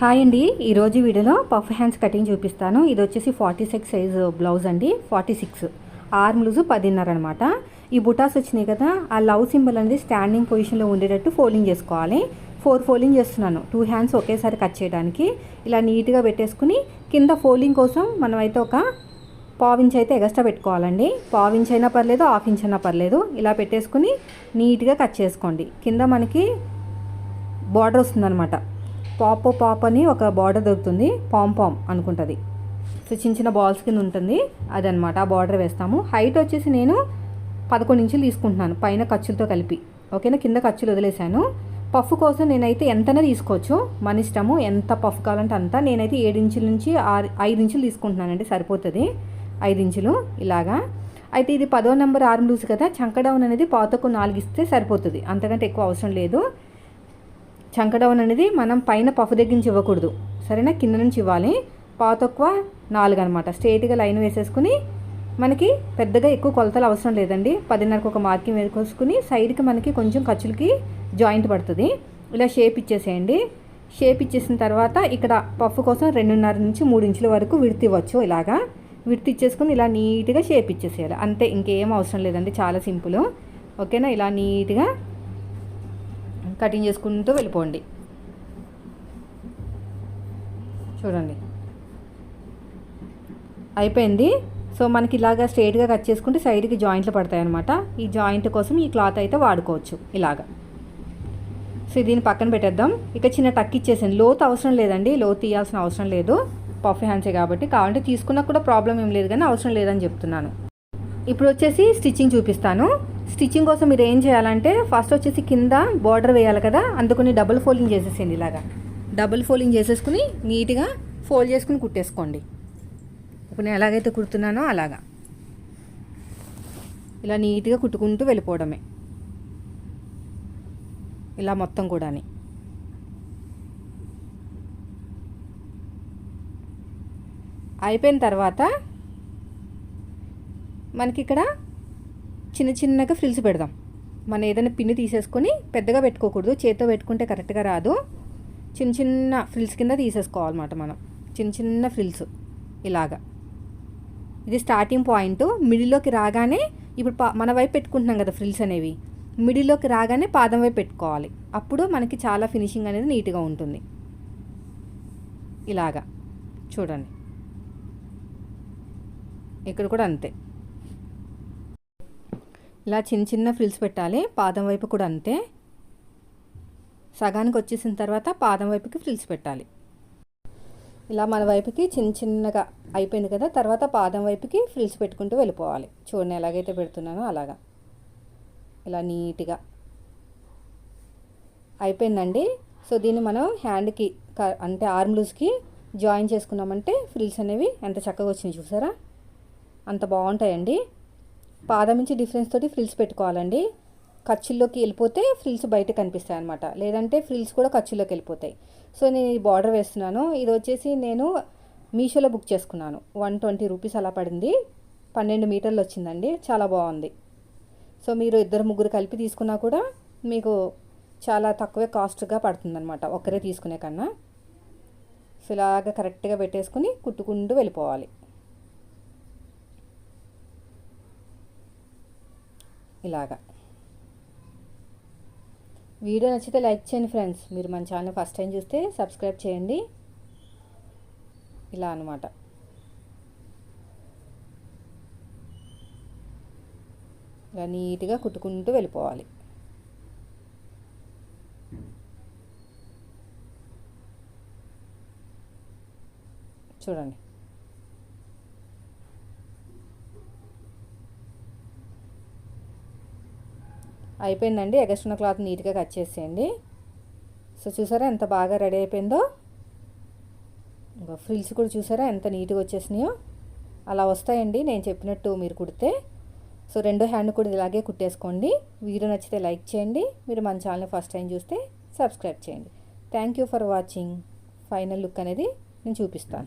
Hi అండి. ఈరోజు వీడియోలో పఫ్ హ్యాండ్స్ కటింగ్ చూపిస్తాను. ఇది వచ్చేసి ఫార్టీ సిక్స్ సైజ్ బ్లౌజ్ అండి. ఫార్టీ సిక్స్ ఆర్మ్ లూజు పదిన్నర అనమాట ఈ బుటాస్ వచ్చినాయి కదా ఆ లవ్ సింబల్ అనేది స్టాండింగ్ పొజిషన్లో ఉండేటట్టు ఫోల్డింగ్ చేసుకోవాలి. ఫోర్ ఫోల్డింగ్ చేస్తున్నాను. టూ హ్యాండ్స్ ఒకేసారి కట్ చేయడానికి. ఇలా నీట్గా పెట్టేసుకుని కింద ఫోల్డింగ్ కోసం మనం అయితే ఒక పావించ్ అయితే ఎగస్ట్రా పెట్టుకోవాలండి. పావించ్ అయినా పర్లేదు హాఫ్ ఇంచ్ అయినా పర్లేదు. ఇలా పెట్టేసుకుని నీట్గా కట్ చేసుకోండి. కింద మనకి బార్డర్ వస్తుందన్నమాట. పాప్ పాప్ అని ఒక బార్డర్ దొరుకుతుంది. పామ్ పామ్ అనుకుంటుంది. సో చిన్న చిన్న బాల్స్ కింద ఉంటుంది. అదనమాట ఆ బార్డర్ వేస్తాము. హైట్ వచ్చేసి నేను పదకొండు ఇంచులు తీసుకుంటున్నాను. పైన ఖర్చులతో కలిపి. ఓకేనా? కింద ఖర్చులు వదిలేశాను. పఫ్ కోసం నేనైతే ఎంతైనా తీసుకోవచ్చు. మన ఇష్టము ఎంత పఫ్ కావాలంటే అంత. నేనైతే ఏడు ఇంచుల నుంచి ఆరు ఐదు ఇంచులు తీసుకుంటున్నానండి. సరిపోతుంది. ఐదు ఇంచులు ఇలాగా. అయితే ఇది పదో నెంబర్ ఆర్మ్ లూజ్ కదా. చంకడౌన్ అనేది పాతకు నాలుగు ఇస్తే సరిపోతుంది. అంతకంటే ఎక్కువ అవసరం లేదు. చంకడౌన్ అనేది మనం పైన పఫ్ దగ్గర నుంచి ఇవ్వకూడదు. సరేనా? కింద నుంచి ఇవ్వాలి. పాతక్కువ నాలుగు అనమాట స్ట్రైట్గా లైన్ వేసేసుకుని మనకి పెద్దగా ఎక్కువ కొలతలు అవసరం లేదండి. పదిన్నరకు ఒక మార్కింగ్ వేసుకుని సైడ్కి మనకి కొంచెం ఖర్చులకి జాయింట్ పడుతుంది. ఇలా షేప్ ఇచ్చేసేయండి. షేప్ ఇచ్చేసిన తర్వాత ఇక్కడ పఫ్ కోసం రెండున్నర నుంచి మూడు ఇంచుల వరకు విడత ఇవ్వచ్చు ఇలాగా. విడత ఇచ్చేసుకుని ఇలా నీట్గా షేప్ ఇచ్చేసేయాలి. అంతే ఇంకేం అవసరం లేదండి. చాలా సింపుల్. ఓకేనా? ఇలా నీట్గా కటింగ్ చేసుకుంటూ వెళ్ళిపోండి. చూడండి. అయిపోయింది. సో మనకి ఇలాగా స్ట్రైట్గా కట్ చేసుకుంటే సైడ్కి జాయింట్లు పడతాయి అనమాట ఈ జాయింట్ కోసం ఈ క్లాత్ అయితే వాడుకోవచ్చు ఇలాగా. సో దీన్ని పక్కన పెట్టేద్దాం. ఇక చిన్న టక్ ఇచ్చేసాను లోతు అవసరం లేదండి. లోతు తీయాల్సిన అవసరం లేదు. పఫ్ హ్యాండ్సే కాబట్టి. కావాలంటే తీసుకున్నా కూడా ప్రాబ్లం ఏం లేదు కానీ అవసరం లేదని చెప్తున్నాను. ఇప్పుడు వచ్చేసి స్టిచ్చింగ్ చూపిస్తాను. స్టిచ్చింగ్ కోసం మీరు ఏం చేయాలంటే ఫస్ట్ వచ్చేసి కింద బార్డర్ వేయాలి కదా అందుకని డబుల్ ఫోల్డింగ్ చేసేసేయండి ఇలాగా. డబుల్ ఫోల్డింగ్ చేసేసుకుని నీట్గా ఫోల్డ్ చేసుకుని కుట్టేసుకోండి. ఇప్పుడు నేను ఎలాగైతే కుడుతున్నానో అలాగా. ఇలా నీట్గా కుట్టుకుంటూ వెళ్ళిపోవడమే. ఇలా మొత్తం కూడా అయిపోయిన తర్వాత మనకి ఇక్కడ చిన్న చిన్నగా ఫ్రిల్స్ పెడదాం. మనం ఏదైనా పిన్ని తీసేసుకొని పెద్దగా పెట్టుకోకూడదు. చేతితో పెట్టుకుంటే కరెక్ట్గా రాదు. చిన్న చిన్న ఫ్రిల్స్ కింద తీసేసుకోవాలన్నమాట మనం. చిన్న చిన్న ఫ్రిల్స్ ఇలాగా. ఇది స్టార్టింగ్ పాయింట్ మిడిల్లోకి రాగానే ఇప్పుడు మన వైపు పెట్టుకుంటున్నాం కదా ఫ్రిల్స్ అనేవి. మిడిల్లోకి రాగానే పాదం వైపు పెట్టుకోవాలి. అప్పుడు మనకి చాలా ఫినిషింగ్ అనేది నీట్గా ఉంటుంది. ఇలాగా. చూడండి. ఇక్కడ కూడా అంతే. ఇలా చిన్న చిన్న ఫ్రిల్స్ పెట్టాలి. పాదం వైపు కూడా అంతే. సగానికి వచ్చేసిన తర్వాత పాదం వైపుకి ఫ్రిల్స్ పెట్టాలి. ఇలా మన వైపుకి చిన్న చిన్నగా అయిపోయింది కదా తర్వాత పాదం వైపుకి ఫ్రిల్స్ పెట్టుకుంటూ వెళ్ళిపోవాలి. చూడండి ఎలాగైతే పెడుతున్నానో అలాగా. ఇలా నీట్గా అయిపోయిందండి. సో దీన్ని మనం హ్యాండ్కి అంటే ఆర్మ్ లూజ్కి జాయిన్ చేసుకున్నామంటే ఫ్రిల్స్ అనేవి ఎంత చక్కగా వచ్చినాయి చూసారా? అంత బాగుంటాయండి. పాదం నుంచి డిఫరెన్స్ తోటి ఫ్రిల్స్ పెట్టుకోవాలండి. ఖర్చుల్లోకి వెళ్ళిపోతే ఫ్రిల్స్ బయట కనిపిస్తాయి అనమాట లేదంటే ఫ్రిల్స్ కూడా ఖర్చుల్లోకి వెళ్ళిపోతాయి. సో నేను ఈ బార్డర్ వేస్తున్నాను. ఇది వచ్చేసి నేను మీషోలో బుక్ చేసుకున్నాను. వన్ ట్వంటీ రూపీస్ అలా పడింది. పన్నెండు మీటర్లు వచ్చిందండి. చాలా బాగుంది. సో మీరు ఇద్దరు ముగ్గురు కలిపి తీసుకున్నా కూడా మీకు చాలా తక్కువే కాస్ట్గా పడుతుందన్నమాట. ఒకరే తీసుకునే కన్నా. సో ఇలాగ కరెక్ట్గా పెట్టేసుకుని కుట్టుకుంటూ వెళ్ళిపోవాలి. ఇలాగా. వీడియో నచ్చితే లైక్ చేయండి ఫ్రెండ్స్. మీరు మన ఛానల్ ఫస్ట్ టైం చూస్తే సబ్స్క్రైబ్ చేయండి. ఇలా అనమాట ఇలా నీట్గా కుట్టుకుంటూ వెళ్ళిపోవాలి. చూడండి. అయిపోయిందండి. ఎగస్ట్రున్న క్లాత్ నీట్గా కట్ చేసేయండి. సో చూసారా ఎంత బాగా రెడీ అయిపోయిందో? ఇంకా ఫ్రిల్స్ కూడా చూసారా ఎంత నీట్గా వచ్చేసినాయో? అలా వస్తాయండి. నేను చెప్పినట్టు మీరు కుడితే. సో రెండో హ్యాండ్ కూడా ఇలాగే కుట్టేసుకోండి. వీడియో నచ్చితే లైక్ చేయండి. మీరు మన ఛానల్ ఫస్ట్ టైం చూస్తే సబ్స్క్రైబ్ చేయండి. Thank you for watching final look అనేది నేను చూపిస్తాను.